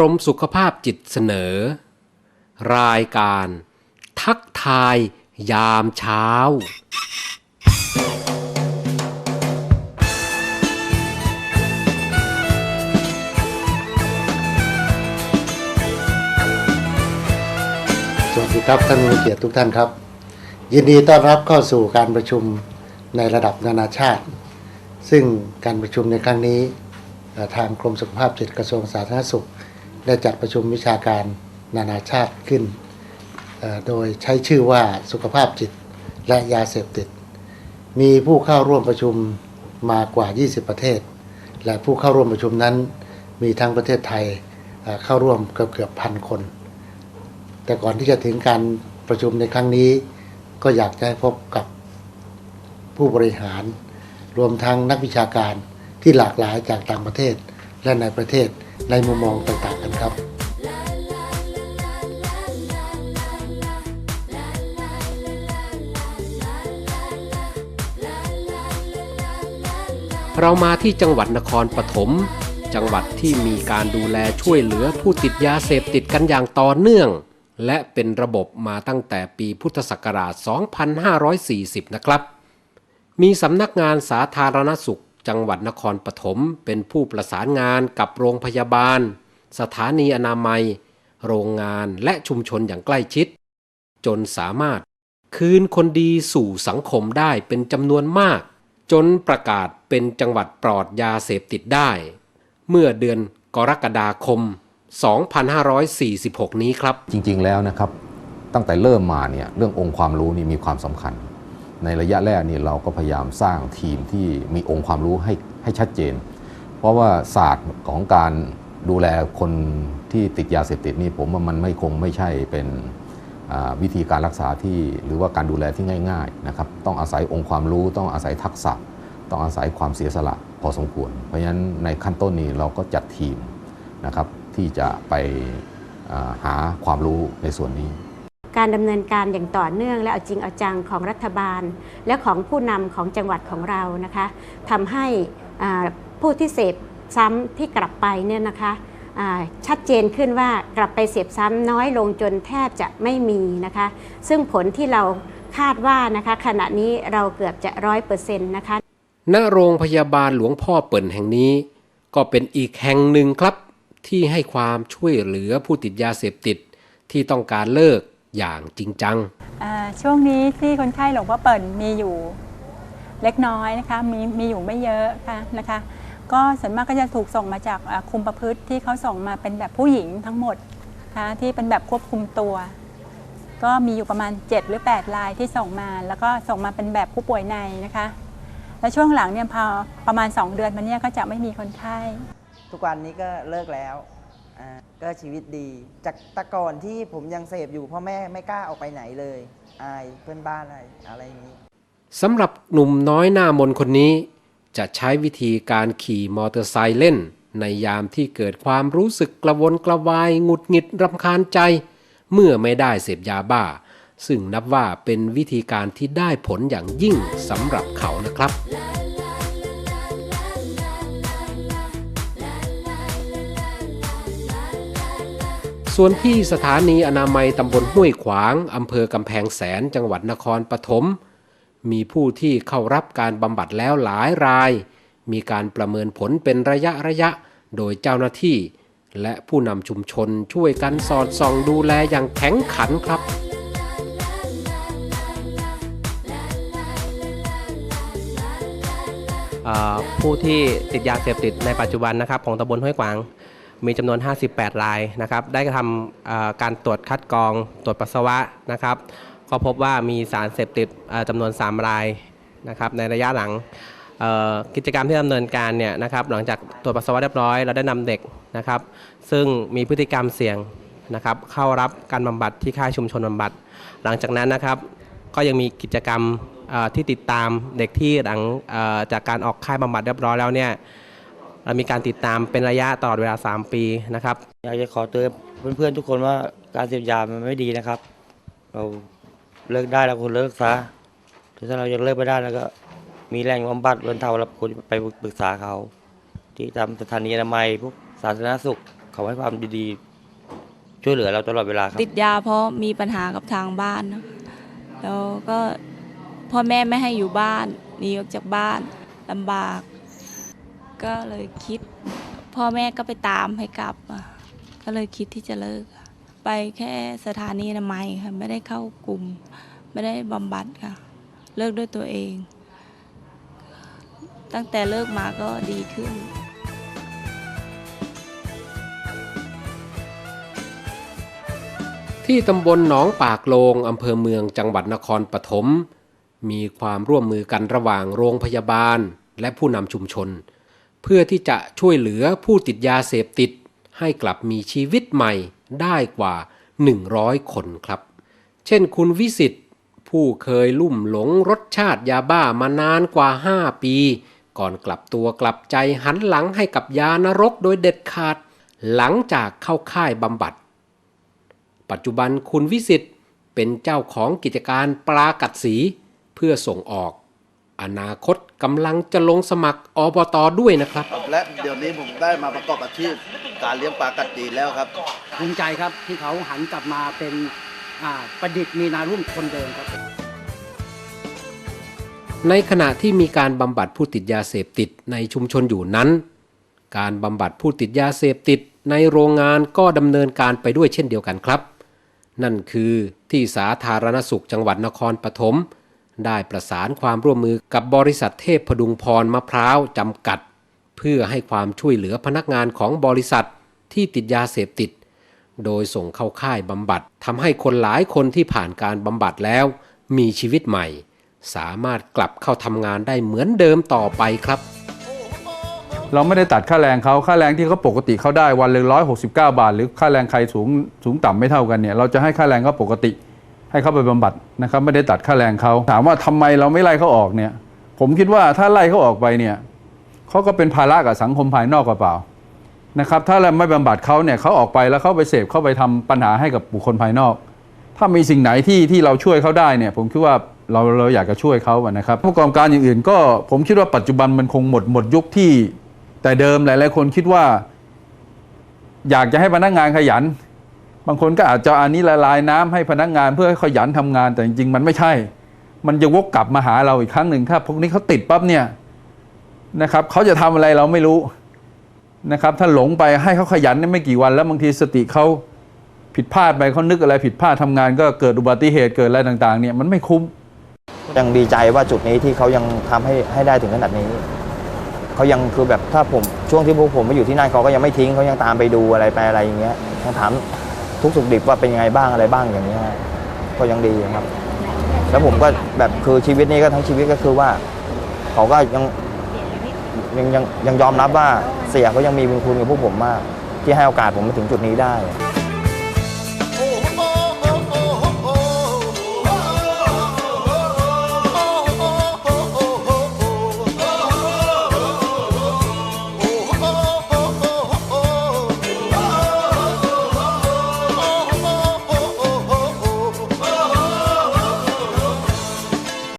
กรมสุขภาพจิตเสนอ รายการ ทักทายยามเช้า สวัสดีครับท่านผู้เกียรติทุกท่านครับ ยินดีต้อนรับเข้าสู่การประชุมในระดับนานาชาติ ซึ่งการประชุมในครั้งนี้ทางกรมสุขภาพจิตกระทรวงสาธารณสุข ได้จัดประชุมวิชาการนานาชาติขึ้น โดยใช้ชื่อว่าสุขภาพจิตและยาเสพติด มีผู้เข้าร่วมประชุมมากว่า 20 ประเทศ และผู้เข้าร่วมประชุมนั้น มีทั้งประเทศไทยเอ่อเข้าร่วมเกือบเกือบพันคน แต่ก่อนที่จะถึงการประชุมในครั้งนี้ ก็อยากจะให้พบกับผู้บริหาร รวมทั้งนักวิชาการที่หลากหลายจากต่างประเทศและในประเทศ ในมุมมองต่างๆกันครับเรามาที่จังหวัดนครปฐม จังหวัดที่มีการดูแลช่วยเหลือผู้ติดยาเสพติดกันอย่างต่อเนื่อง และเป็นระบบมาตั้งแต่ปีพุทธศักราช 2540 นะครับ มีสำนักงานสาธารณสุข จังหวัดนครปฐมเป็นผู้ประสานงานกับโรงพยาบาล สถานีอนามัย โรงงานและชุมชนอย่างใกล้ชิด จนสามารถคืนคนดีสู่สังคมได้เป็นจำนวนมาก จนประกาศเป็นจังหวัดปลอดยาเสพติดได้ เมื่อเดือนกรกฎาคม 2546 นี้ครับ จริงๆแล้วนะครับ ตั้งแต่เริ่มมาเนี่ยเรื่ององค์ความรู้นี่มีความสำคัญ ในระยะแรกนี่เราก็พยายามสร้างทีมที่มีองค์ความรู้ให้ให้ชัดเจน เพราะว่าศาสตร์ของการดูแลคนที่ติดยาเสพติดนี่ผมว่ามันไม่คงไม่ใช่เป็นวิธีการรักษาที่หรือว่าการดูแลที่ง่ายๆนะครับต้องอาศัยองค์ความรู้ต้องอาศัยทักษะ ต้องอาศัยความเสียสละพอสมควร เพราะฉะนั้นในขั้นต้นนี้เราก็จัดทีมนะครับที่จะไปหาความรู้ในส่วนนี้ การดำเนินการอย่างต่อเนื่องและเอาจริงเอาจังของรัฐบาล และของผู้นำของจังหวัดของเรานะคะทำให้ผู้ที่เสพซ้ำที่กลับไปเนี่ยนะคะชัดเจนขึ้นว่ากลับไปเสพซ้ำน้อยลงจนแทบจะไม่มีนะคะ ซึ่งผลที่เราคาดว่านะคะ ขณะนี้เราเกือบจะร้อยเปอร์เซ็นต์นะคะณโรงพยาบาลหลวงพ่อเปิ่นแห่งนี้ ก็เป็นอีกแห่งหนึ่งครับ ที่ให้ความช่วยเหลือผู้ติดยาเสพติดที่ต้องการเลิก อย่างจริงจังอ่าช่วงนี้ที่คนไข้หลวงพ่อเปิ่นมีอยู่เล็กน้อยนะคะมีมีอยู่ไม่เยอะค่ะนะคะ ก็ส่วนมากก็จะถูกส่งมาจากอ่าคุมประพฤติที่เขาส่งมาเป็นแบบผู้หญิงทั้งหมดนะคะที่เป็นแบบควบคุมตัว ก็มีอยู่ประมาณ 7 หรือ8รายที่ส่งมา แล้วก็ส่งมาเป็นแบบผู้ป่วยในนะคะ แล้วช่วงหลังเนี่ยพอประมาณ 2 เดือนมาเนี่ยก็จะไม่มีคนไข้ทุกวันนี้ก็เลิกแล้ว อ่าก็ชีวิตดี จากแต่ก่อนที่ผมยังเสพอยู่พ่อแม่ไม่กล้าออกไปไหนเลย อายเพื่อนบ้านอะไรอะไรอย่างนี้ สำหรับหนุ่มน้อยหน้ามนคนนี้ จะใช้วิธีการขี่มอเตอร์ไซค์เล่น ในยามที่เกิดความรู้สึกกระวนกระวายหงุดหงิดรำคาญใจ เมื่อไม่ได้เสพยาบ้า ซึ่งนับว่าเป็นวิธีการที่ได้ผลอย่างยิ่งสำหรับเขานะครับ ส่วนที่สถานีอนามัยตำบลห้วยขวางอำเภอกำแพงแสนจังหวัดนครปฐมมีผู้ที่เข้ารับการบำบัดแล้วหลายราย มีการประเมินผลเป็นระยะระยะโดยเจ้าหน้าที่ และผู้นำชุมชนช่วยกันสอดส่องดูแลอย่างแข็งขันครับผู้ที่ติดยาเสพติดในปัจจุบันนะครับของตำบลห้วยขวาง มีจำนวน 58 รายนะครับ ได้กระทำการตรวจคัดกรองตรวจปัสสาวะนะครับ ก็พบว่ามีสารเสพติดจำนวน 3 รายนะครับในระยะหลังกิจกรรมที่ดำเนินการเนี่ยนะครับหลังจากตรวจปัสสาวะเรียบร้อยเราได้นำเด็กนะครับ ซึ่งมีพฤติกรรมเสี่ยงนะครับ เข้ารับการบำบัดที่ค่ายชุมชนบำบัด หลังจากนั้นนะครับ ก็ยังมีกิจกรรมที่ติดตามเด็กที่หลังจากการออกค่ายบำบัดเรียบร้อยแล้วเนี่ย มีการติดตามเป็นระยะตลอดเวลา 3 ปีนะครับ อยากจะขอเตือนเพื่อนๆทุกคนว่าการเสพยามันไม่ดีนะครับ เราเลิกได้เราควรเลิกซะถ้าเรายังเลิกไม่ได้แล้วก็ มีแรงบำบัดบรรเทาเราควรไปปรึกษาเขา ที่ตามสถานีอนามัยพวกสาธารณสุขเขาให้ความดีๆ ช่วยเหลือเราตลอดเวลาครับ ติดยาเพราะมีปัญหากับทางบ้านนะแล้วก็พ่อแม่ไม่ให้อยู่บ้านหนีออกจากบ้านลำบาก ก็เลยคิด พ่อแม่ก็ไปตามให้กลับก็เลยคิดที่จะเลิก ไปแค่สถานีอนามัยค่ะไม่ได้เข้ากลุ่ม ไม่ได้บำบัดค่ะ เลิกด้วยตัวเอง ตั้งแต่เลิกมาก็ดีขึ้นที่ตำบลหนองปากโลงอำเภอเมืองจังหวัดนครปฐมมีความร่วมมือกันระหว่างโรงพยาบาลและผู้นำชุมชน พื่อที่จะช่วยเหลือผู้ติดยาเสพติด ให้กลับมีชีวิตใหม่ได้กว่า 100 คนครับ เช่นคุณวิสิทธ์ผู้เคยลุ่มหลงรสชาติยาบ้ามานานกว่า 5 ปี ก่อนกลับตัวกลับใจหันหลังให้กับยานรกโดยเด็ดขาด หลังจากเข้าค่ายบำบัด ปัจจุบันคุณวิสิทธ์เป็นเจ้าของกิจการปลากัดสี เพื่อส่งออก อนาคตกำลังจะลงสมัครอบตด้วยนะครับ และเดี๋ยวนี้ผมได้มาประกอบอาชีพการเลี้ยงปลากัดตีแล้วครับภูมิใจครับที่เขาหันกลับมาเป็นอ่าประดิษฐ์มีนารุ่นคนเดิมครับ ในขณะที่มีการบำบัดผู้ติดยาเสพติดในชุมชนอยู่นั้น การบำบัดผู้ติดยาเสพติดในโรงงานก็ดำเนินการไปด้วยเช่นเดียวกันครับ นั่นคือที่สาธารณสุขจังหวัดนครปฐม ได้ประสานความร่วมมือกับบริษัทเทพพดุงพรมะพร้าวจำกัด เพื่อให้ความช่วยเหลือพนักงานของบริษัทที่ติดยาเสพติด โดยส่งเข้าค่ายบำบัดทำให้คนหลายคนที่ผ่านการบำบัดแล้ว มีชีวิตใหม่ สามารถกลับเข้าทำงานได้เหมือนเดิมต่อไปครับเราไม่ได้ตัดค่าแรงเขาค่าแรงที่เขาปกติเขาได้วันละร้อยหกสิบเก้าบาท หรือค่าแรงใครสูงสูงต่ำไม่เท่ากันเนี่ยเราจะให้ค่าแรงเขาปกติ ให้เขาไปบำบัดนะครับไม่ได้ตัดค่าแรงเขาถามว่าทำไมเราไม่ไล่เขาออกเนี่ย ผมคิดว่าถ้าไล่เขาออกไปเนี่ยเขาก็เป็นภาระกับสังคมภายนอกเปล่านะครับถ้าเราไม่บำบัดเขาเนี่ยเขาออกไปแล้วเขาไปเสพเขาไปทำปัญหาให้กับบุคคลภายนอก ถ้ามีสิ่งไหนที่ที่เราช่วยเขาได้เนี่ยผมคิดว่าเราเราอยากจะช่วยเขาอะนะครับผู้ประกอบการอย่างอื่นก็ผมคิดว่าปัจจุบันมันคงหมดหมดยุคที่ แต่เดิมหลายๆคนคิดว่า อยากจะให้พนักงานขยัน บางคนก็อาจจะอันนี้ละลายน้ำให้พนักงานเพื่อให้ขยันทำงานแต่จริงๆ มันไม่ใช่ มันจะวกกลับมาหาเราอีกครั้งหนึ่งถ้าพวกนี้เขาติดปั๊บเนี่ยนะครับเขาจะทำอะไรเราไม่รู้นะครับถ้าหลงไปให้เขาขยันนี่ไม่กี่วันแล้วบางทีสติเขาผิดพลาดไปเขานึกอะไรผิดพลาดทำงาน ก็เกิดอุบัติเหตุเกิดอะไรต่างๆเนี่ยมันไม่คุ้มยังดีใจว่าจุดนี้ที่เขายังทำให้ให้ได้ถึงขนาดนี้เขายังคือแบบถ้าผมช่วงที่พวกผมมาอยู่ที่นั่นเขาก็ยังไม่ทิ้งเขายังตามไปดูอะไรไปอะไรอย่างเงี้ยยังถาม ทุกสุขดิบว่าเป็นยังไงบ้างอะไรบ้างอย่างนี้ยก็ยังดีครับ แล้วผมก็แบบคือชีวิตนี้ก็ทั้งชีวิตก็คือว่า เขาก็ยังยังยังยังยอมรับว่าเสียเขายังมีบุญคุณกับพวกผมมาก ที่ให้โอกาสผมมาถึงจุดนี้ได้